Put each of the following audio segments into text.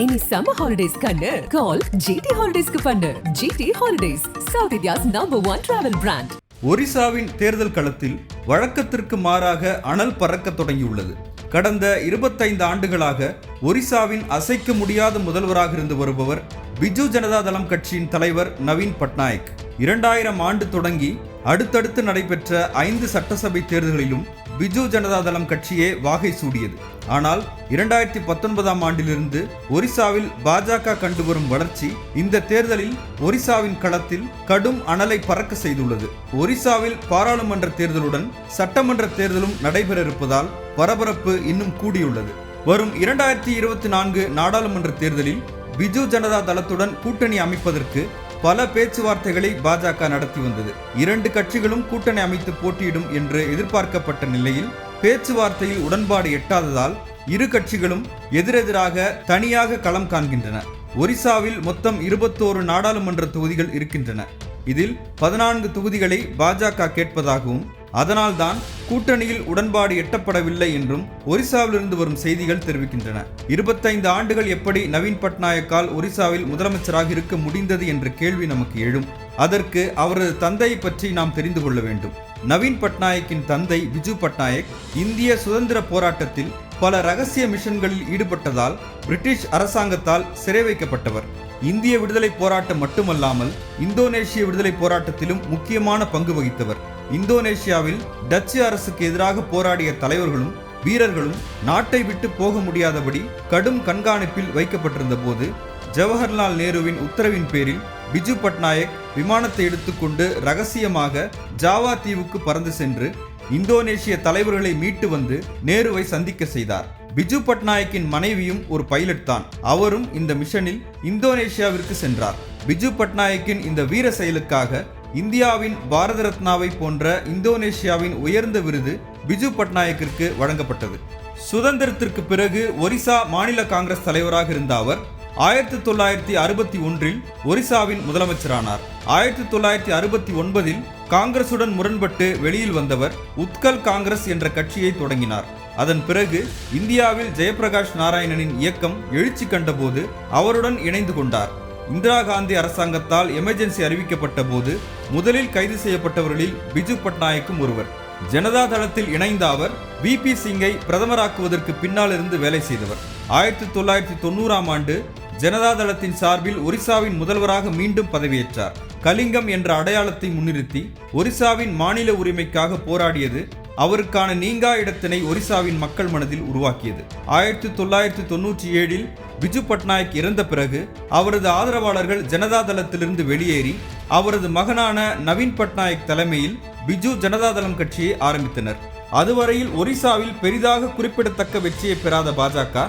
இனி summer holidays கண்ணு. கால் GT ஹாலிடேஸ்க்கு பண்ணு. GT holidays south India's number one travel brand ஒரிசாவின் தேர்தல் களத்தில் வழக்கத்திற்கு மாறாக அனல் பறக்க தொடங்கியுள்ளது. கடந்த இருபத்தைந்து ஆண்டுகளாக ஒரிசாவின் அசைக்க முடியாத முதல்வராக இருந்து வருபவர் பிஜு ஜனதா தளம் கட்சியின் தலைவர் நவீன் பட்நாயக். இரண்டாயிரம் ஆண்டு தொடங்கி அடுத்தடுத்து நடைபெற்ற ஐந்து சட்டசபை தேர்தல்களிலும் பிஜு ஜனதா தளம் கட்சியே வாகை சூடியது. ஆனால் இரண்டாயிரத்தி பத்தொன்பதாம் ஆண்டிலிருந்து ஒரிசாவில் பாஜக கண்டு வரும் வளர்ச்சி இந்த தேர்தலில் ஒரிசாவின் களத்தில் கடும் அனலை பறக்க செய்துள்ளது. ஒரிசாவில் பாராளுமன்ற தேர்தலுடன் சட்டமன்ற தேர்தலும் நடைபெற இருப்பதால் பரபரப்பு இன்னும் கூடியுள்ளது. வரும் இரண்டாயிரத்தி இருபத்தி நான்கு நாடாளுமன்ற தேர்தலில் பிஜு ஜனதா தளத்துடன் கூட்டணி அமைப்பதற்கு பல பேச்சுவார்த்தைகளை பாஜக நடத்தி வந்தது. இரண்டு கட்சிகளும் கூட்டணி அமைத்து போட்டியிடும் என்று எதிர்பார்க்கப்பட்ட நிலையில் பேச்சுவார்த்தையில் உடன்பாடு எட்டாததால் இரு கட்சிகளும் எதிரெதிராக தனியாக களம் காண்கின்றன. ஒரிசாவில் மொத்தம் இருபத்தோரு நாடாளுமன்ற தொகுதிகள் இருக்கின்றன. இதில் பதினான்கு தொகுதிகளை பாஜக கேட்பதாகவும் அதனால்தான் கூட்டணியில் உடன்பாடு எட்டப்படவில்லை என்றும் ஒரிசாவிலிருந்து வரும் செய்திகள் தெரிவிக்கின்றன. இருபத்தைந்து ஆண்டுகள் எப்படி நவீன் பட்நாயக்கால் ஒரிசாவில் முதலமைச்சராக இருக்க முடிந்தது என்ற கேள்வி நமக்கு எழும். அதற்கு அவரது தந்தையை பற்றி நாம் தெரிந்து கொள்ள வேண்டும். நவீன் பட்நாயக்கின் தந்தை விஜு பட்நாயக் இந்திய சுதந்திர போராட்டத்தில் பல ரகசிய மிஷன்களில் ஈடுபட்டதால் பிரிட்டிஷ் அரசாங்கத்தால் சிறை வைக்கப்பட்டவர். இந்திய விடுதலை போராட்டம் மட்டுமல்லாமல் இந்தோனேஷிய விடுதலை போராட்டத்திலும் முக்கியமான பங்கு வகித்தவர். இந்தோனேஷியாவில் டச்சு அரசுக்கு எதிராக போராடிய தலைவர்களும் வீரர்களும் நாட்டை விட்டு போக முடியாதபடி கடும் கண்காணிப்பில் வைக்கப்பட்டிருந்த போது ஜவஹர்லால் நேருவின் உத்தரவின் பேரில் பிஜு பட்நாயக் விமானத்தை எடுத்துக்கொண்டு ரகசியமாக ஜாவா தீவுக்கு பறந்து சென்று இந்தோனேஷிய தலைவர்களை மீட்டு வந்து நேருவை சந்திக்க செய்தார். பிஜு பட்நாயக்கின் மனைவியும் ஒரு பைலட் தான். அவரும் இந்த மிஷனில் இந்தோனேஷியாவிற்கு சென்றார். பிஜு பட்நாயக்கின் இந்த வீர செயலுக்காக இந்தியாவின் பாரத ரத்னாவை போன்ற இந்தோனேஷியாவின் உயர்ந்த விருது பிஜு பட்நாயக்கிற்கு வழங்கப்பட்டது. சுதந்திரத்திற்கு பிறகு ஒரிசா மாநில காங்கிரஸ் தலைவராக இருந்த அவர் ஆயிரத்தி தொள்ளாயிரத்தி அறுபத்தி ஒன்றில் ஒரிசாவின் முதலமைச்சரானார். ஆயிரத்தி தொள்ளாயிரத்தி அறுபத்தி ஒன்பதில் காங்கிரசுடன் முரண்பட்டு வெளியில் வந்தவர் உத்கல் காங்கிரஸ் என்ற கட்சியை தொடங்கினார். அதன் பிறகு இந்தியாவில் ஜெயபிரகாஷ் நாராயணனின் இயக்கம் எழுச்சி கண்டபோது அவருடன் இணைந்து கொண்டார். இந்திரா காந்தி அரசாங்கத்தால் எமர்ஜென்சி அறிவிக்கப்பட்ட போது முதலில் கைது செய்யப்பட்டவர்களில் பிஜு பட்நாயக்கும் ஒருவர். ஜனதா தளத்தில் இணைந்த அவர் வி பி சிங்கை பிரதமராக்குவதற்கு பின்னால் இருந்து வேலை செய்தவர். ஆயிரத்தி தொள்ளாயிரத்தி தொண்ணூறாம் ஆண்டு ஜனதா தளத்தின் சார்பில் ஒரிசாவின் முதல்வராக மீண்டும் பதவியேற்றார். கலிங்கம் என்ற அடையாளத்தை முன்னிறுத்தி ஒரிசாவின் மாநில உரிமைக்காக போராடியது அவருக்கான நீங்கா இடத்தினை ஒரிசாவின் மக்கள் மனதில் உருவாக்கியது. ஆயிரத்தி தொள்ளாயிரத்தி தொன்னூற்றி ஏழில் பிஜு பட்நாயக் இறந்த பிறகு அவரது ஆதரவாளர்கள் ஜனதா தளத்திலிருந்து வெளியேறி அவரது மகனான நவீன் பட்நாயக் தலைமையில் பிஜு ஜனதாதளம் கட்சியை ஆரம்பித்தனர். அதுவரையில் ஒரிசாவில் பெரிதாக குறிப்பிடத்தக்க வெற்றியை பெறாத பாஜக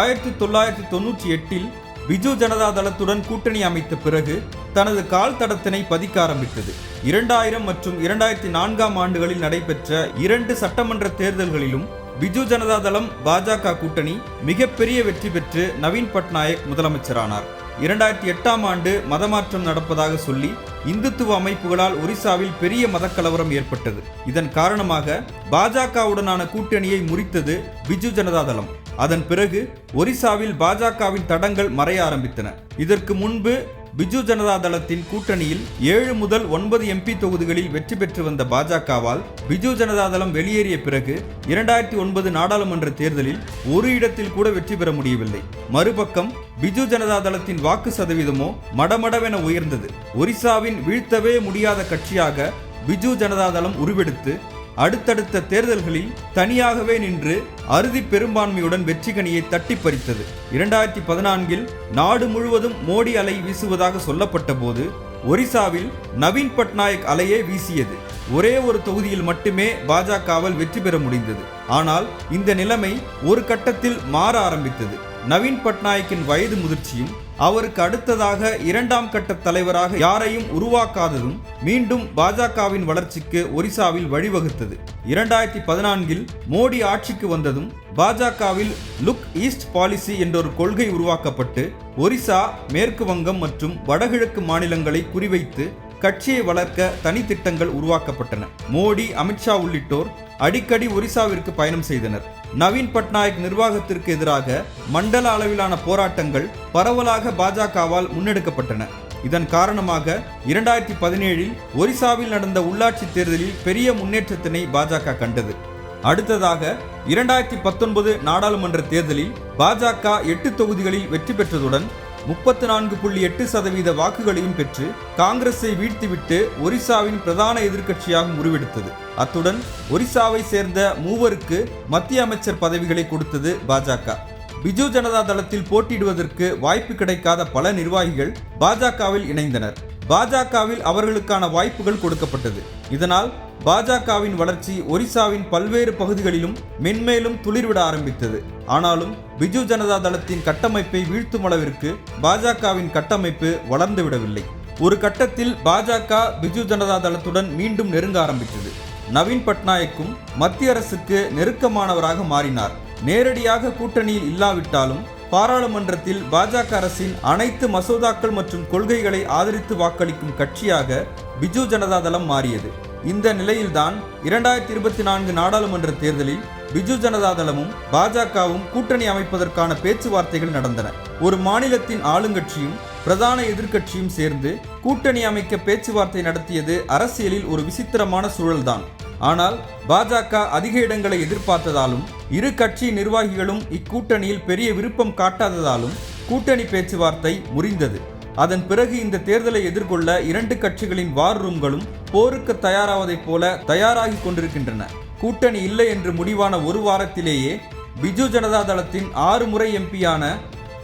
ஆயிரத்தி தொள்ளாயிரத்தி தொன்னூற்றி எட்டில் பிஜு ஜனதா தளத்துடன் கூட்டணி அமைத்த பிறகு தனது கால் தடத்தினை பதிக்க ஆரம்பித்தது. இரண்டாயிரம் மற்றும் இரண்டாயிரத்தி நான்காம் ஆண்டுகளில் நடைபெற்ற இரண்டு சட்டமன்ற தேர்தல்களிலும் பிஜு ஜனதா தளம் பாஜக கூட்டணி மிகப்பெரிய வெற்றி பெற்று நவீன் பட்நாயக் முதலமைச்சரானார். இரண்டாயிரத்தி எட்டாம் ஆண்டு மதமாற்றம் நடப்பதாக சொல்லி இந்துத்துவ அமைப்புகளால் ஒரிசாவில் பெரிய மதக்கலவரம் ஏற்பட்டது. இதன் காரணமாக பாஜகவுடனான கூட்டணியை முறித்தது பிஜு ஜனதா தளம் அதன் பிறகு ஒரிசாவில் பாஜகவின் தடங்கள் மறைய ஆரம்பித்தன. இதற்கு முன்பு பிஜு ஜனதா தளத்தின் கூட்டணியில் ஏழு முதல் ஒன்பது எம்பி தொகுதிகளில் வெற்றி பெற்று வந்த பாஜகவால் பிஜு ஜனதா தளம் வெளியேறிய பிறகு இரண்டாயிரத்தி ஒன்பது நாடாளுமன்ற தேர்தலில் ஒரு இடத்தில் கூட வெற்றி பெற முடியவில்லை. மறுபக்கம் பிஜு ஜனதா தளத்தின் வாக்கு சதவீதமோ மடமடவென உயர்ந்தது. ஒரிசாவின் வீழ்த்தவே முடியாத கட்சியாக பிஜு ஜனதா தளம் உருவெடுத்து அடுத்தடுத்த தேர்தல்களில் தனியாகவே நின்று அறுதி பெரும்பான்மையுடன் வெற்றிகனியை தட்டி பறித்தது. இரண்டாயிரத்தி பதினான்கில் நாடு முழுவதும் மோடி அலை வீசுவதாக சொல்லப்பட்ட போது ஒரிசாவில் நவீன் பட்நாயக் அலையே வீசியது. ஒரே ஒரு தொகுதியில் மட்டுமே பாஜகவால் வெற்றி பெற முடிந்தது. ஆனால் இந்த நிலைமை ஒரு கட்டத்தில் மாற ஆரம்பித்தது. நவீன் பட்நாயக்கின் வயது முதிர்ச்சியும் அவருக்கு அடுத்ததாக இரண்டாம் கட்ட தலைவராக யாரையும் உருவாக்காததும் மீண்டும் பாஜகவின் வளர்ச்சிக்கு ஒரிசாவில் வழிவகுத்தது. இரண்டாயிரத்தி பதினான்கில் மோடி ஆட்சிக்கு வந்ததும் பாஜகவில் லுக் ஈஸ்ட் பாலிசி என்றொரு கொள்கை உருவாக்கப்பட்டு ஒரிசா மேற்கு வங்கம் மற்றும் வடகிழக்கு மாநிலங்களை குறிவைத்து கட்சியை வளர்க்க தனித்திட்டங்கள் உருவாக்கப்பட்டன. மோடி அமித்ஷா உள்ளிட்டோர் அடிக்கடி ஒரிசாவிற்கு பயணம் செய்தனர். நவீன் பட்நாயக் நிர்வாகத்திற்கு எதிராக மண்டல அளவிலான போராட்டங்கள் பரவலாக பாஜகவால் முன்னெடுக்கப்பட்டன. இதன் காரணமாக இரண்டாயிரத்தி பதினேழில் ஒரிசாவில் நடந்த உள்ளாட்சி தேர்தலில் பெரிய முன்னேற்றத்தினை பாஜக கண்டது. அடுத்ததாக இரண்டாயிரத்தி பத்தொன்பது நாடாளுமன்ற தேர்தலில் பாஜக எட்டு தொகுதிகளில் வெற்றி பெற்றதுடன் முப்பத்து நான்கு புள்ளி எட்டு சதவீத வாக்குகளையும் பெற்று காங்கிரஸை வீழ்த்திவிட்டு ஒரிசாவின் பிரதான எதிர்க்கட்சியாக உருவெடுத்தது அத்துடன் ஒரிசாவை சேர்ந்த மூவருக்கு மத்திய அமைச்சர் பதவிகளை கொடுத்தது பாஜக. பிஜு ஜனதா தளத்தில் போட்டியிடுவதற்கு வாய்ப்பு கிடைக்காத பல நிர்வாகிகள் பாஜகவில் இணைந்தனர். பாஜகவில் அவர்களுக்கான வாய்ப்புகள் கொடுக்கப்பட்டது. இதனால் பாஜகவின் வளர்ச்சி ஒரிசாவின் பல்வேறு பகுதிகளிலும் மென்மேலும் துளிர்விட ஆரம்பித்தது. ஆனாலும் பிஜு ஜனதா தளத்தின் கட்டமைப்பை வீழ்த்தும் அளவிற்கு பாஜகவின் கட்டமைப்பு வளர்ந்து விடவில்லை. ஒரு கட்டத்தில் பாஜக பிஜு ஜனதா தளத்துடன் மீண்டும் நெருங்க ஆரம்பித்தது. நவீன் பட்நாயக்கும் மத்திய அரசுக்கு நெருக்கமானவராக மாறினார். நேரடியாக கூட்டணியில் இல்லாவிட்டாலும் பாராளுமன்றத்தில் பாஜக அரசின் அனைத்து மசோதாக்கள் மற்றும் கொள்கைகளை ஆதரித்து வாக்களிக்கும் கட்சியாக பிஜு ஜனதா தளம் மாறியது. இந்த நிலையில்தான் இரண்டாயிரத்தி இருபத்தி நான்கு நாடாளுமன்ற தேர்தலில் பிஜு ஜனதா தளமும் பாஜகவும் கூட்டணி அமைப்பதற்கான பேச்சுவார்த்தைகள் நடந்தன. ஒரு மாநிலத்தின் ஆளுங்கட்சியும் பிரதான எதிர்க்கட்சியும் சேர்ந்து கூட்டணி அமைக்க பேச்சுவார்த்தை நடத்தியது அரசியலில் ஒரு விசித்திரமான சூழல்தான். ஆனால் பாஜக அதிக இடங்களை எதிர்பார்த்ததாலும் இரு கட்சி நிர்வாகிகளும் இக்கூட்டணியில் பெரிய விருப்பம் காட்டாததாலும் கூட்டணி பேச்சுவார்த்தை முறிந்தது. அதன் பிறகு இந்த தேர்தலை எதிர்கொள்ள இரண்டு கட்சிகளின் வார் ரூம்களும் போருக்கு தயாராவதைப் போல தயாராகி கொண்டிருக்கின்றன. கூட்டணி இல்லை என்று முடிவான ஒரு வாரத்திலேயே பிஜு ஜனதா தளத்தின் ஆறு முறை எம்பியான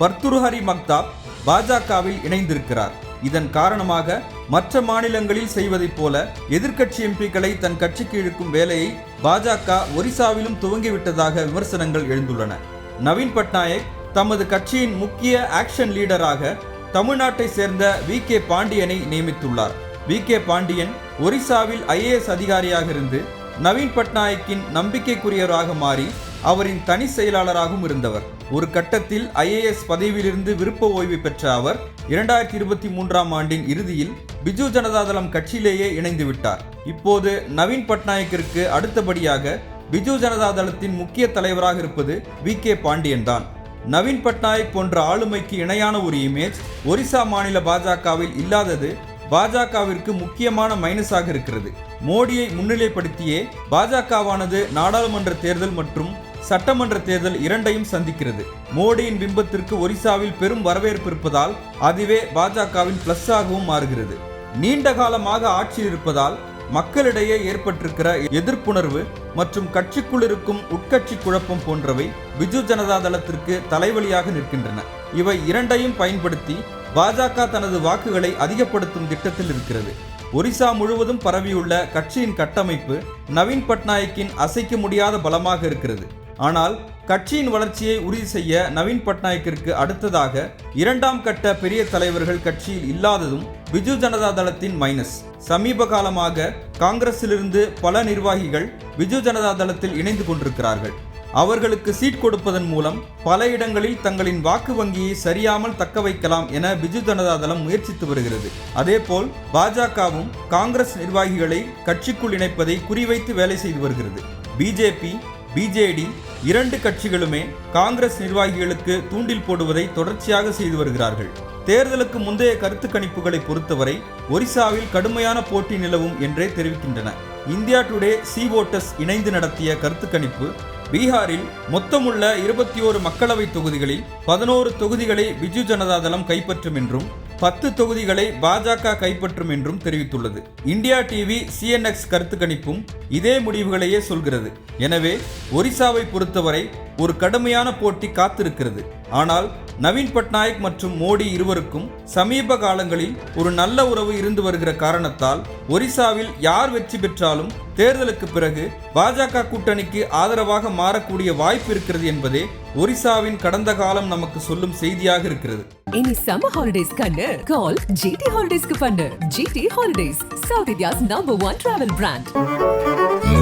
பர்துருஹரி மக்தாப் பாஜகவில் இணைந்திருக்கிறார். இதன் காரணமாக மற்ற மாநிலங்களில் செய்வதைப் போல எதிர்க்கட்சி எம்பிக்களை தன் கட்சிக்கு இழுக்கும் வேலையை பாஜக ஒரிசாவிலும் துவங்கிவிட்டதாக விமர்சனங்கள் எழுந்துள்ளன. நவீன் பட்நாயக் தமது கட்சியின் முக்கிய ஆக்ஷன் லீடராக தமிழ்நாட்டை சேர்ந்த வி. கே. பாண்டியனை நியமித்துள்ளார். வி. கே. பாண்டியன் ஒரிசாவில் ஐஏஎஸ் அதிகாரியாக இருந்து நவீன் பட்நாயக்கின் நம்பிக்கைக்குரியவராக மாறி அவரின் தனி செயலாளராகவும் இருந்தவர். ஒரு கட்டத்தில் ஐஏஎஸ் பதவியிலிருந்து விருப்ப ஓய்வு பெற்ற அவர் இரண்டாயிரத்தி இருபத்தி மூன்றாம் ஆண்டின் இறுதியில் பிஜு ஜனதாதளம் கட்சியிலேயே இணைந்து விட்டார். இப்போது நவீன் பட்நாயக்கிற்கு அடுத்தபடியாக பிஜு ஜனதாதளத்தின் முக்கிய தலைவராக இருப்பது வி. கே. பாண்டியன் தான். நவீன் பட்நாயக் போன்ற ஆளுமைக்கு இணையான ஒரு இமேஜ் ஒரிசா மாநில பாஜகவில் இல்லாதது பாஜகவிற்கு முக்கியமான மைனஸாக இருக்கிறது. மோடியை முன்னிலைப்படுத்தியே பாஜகவானது நாடாளுமன்ற தேர்தல் மற்றும் சட்டமன்ற தேர்தல் இரண்டையும் சந்திக்கிறது. மோடியின் பிம்பத்திற்கு ஒரிசாவில் பெரும் வரவேற்பு இருப்பதால் அதுவே பாஜகவின் பிளஸ்ஸாகவும் மாறுகிறது. நீண்ட காலமாக ஆட்சியில் இருப்பதால் மக்களிடையே ஏற்பட்டிருக்கிற எதிர்ப்புணர்வு மற்றும் கட்சிக்குள் இருக்கும் உட்கட்சி குழப்பம் போன்றவை பிஜு ஜனதா தளத்திற்கு தலைவலியாக நிற்கின்றன. இவை இரண்டையும் பயன்படுத்தி பாஜக தனது வாக்குகளை அதிகப்படுத்தும் திட்டத்தில் இருக்கிறது. ஒரிசா முழுவதும் பரவியுள்ள கட்சியின் கட்டமைப்பு நவீன் பட்நாயக்கின் அசைக்க முடியாத பலமாக இருக்கிறது. ஆனால் கட்சியின் வளர்ச்சியை உறுதி செய்ய நவீன் பட்நாயக்கிற்கு அடுத்ததாக இரண்டாம் கட்ட பெரிய தலைவர்கள் கட்சியில் இல்லாததும் பிஜு ஜனதா தளத்தின் மைனஸ். சமீப காலமாக காங்கிரஸிலிருந்து பல நிர்வாகிகள் பிஜு ஜனதா தளத்தில் இணைந்து கொண்டிருக்கிறார்கள். அவர்களுக்கு சீட் கொடுப்பதன் மூலம் பல இடங்களில் தங்களின் வாக்கு வங்கியை சரியாமல் தக்க வைக்கலாம் என பிஜு ஜனதா தளம் முயற்சித்து வருகிறது. அதேபோல் பாஜகவும் காங்கிரஸ் நிர்வாகிகளை கட்சிக்குள் இணைப்பதை குறிவைத்து வேலை செய்து வருகிறது. பிஜேபி பிஜேடி இரண்டு கட்சிகளுமே காங்கிரஸ் நிர்வாகிகளுக்கு தூண்டில் போடுவதை தொடர்ச்சியாக செய்து வருகிறார்கள். தேர்தலுக்கு முந்தைய கருத்து கணிப்புகளை பொறுத்தவரை ஒரிசாவில் கடுமையான போட்டி நிலவும் என்றே தெரிவிக்கின்றன. இந்தியா டுடே சி ஓட்டஸ் இணைந்து நடத்திய கருத்து கணிப்பு பீகாரில் மொத்தமுள்ள இருபத்தி ஓரு மக்களவை தொகுதிகளில் பதினோரு தொகுதிகளை பிஜு ஜனதாதளம் கைப்பற்றும் என்றும் பத்து தொகுதிகளை பாஜக கைப்பற்றும் என்றும் தெரிவித்துள்ளது. இந்தியா டிவி சிஎன்எக்ஸ் கருத்து கணிப்பும் இதே முடிவுகளையே சொல்கிறது. எனவே ஒரிசாவை பொறுத்தவரை ஒரு கடுமையான போட்டி காத்திருக்கிறது. ஆனால் நவீன் பட்நாயக் மற்றும் மோடி இருவருக்கும் சமீப காலங்களில் ஒரு நல்ல உறவு இருந்து வருகிற காரணத்தால் ஒரிசாவில் யார் வெற்றி பெற்றாலும் தேர்தலுக்கு பிறகு பாஜக கூட்டணிக்கு ஆதரவாக மாறக்கூடிய வாய்ப்பு இருக்கிறது என்பதே ஒரிசாவின் கடந்த காலம் நமக்கு சொல்லும் செய்தியாக இருக்கிறது. இனி சம்மர் ஹாலிடேஸ் கண்ணு கால் ஜிடி ஹாலிடேஸ்க்கு பண்ணு. GT holidays south India's number one travel brand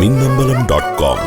Minnambalam dot com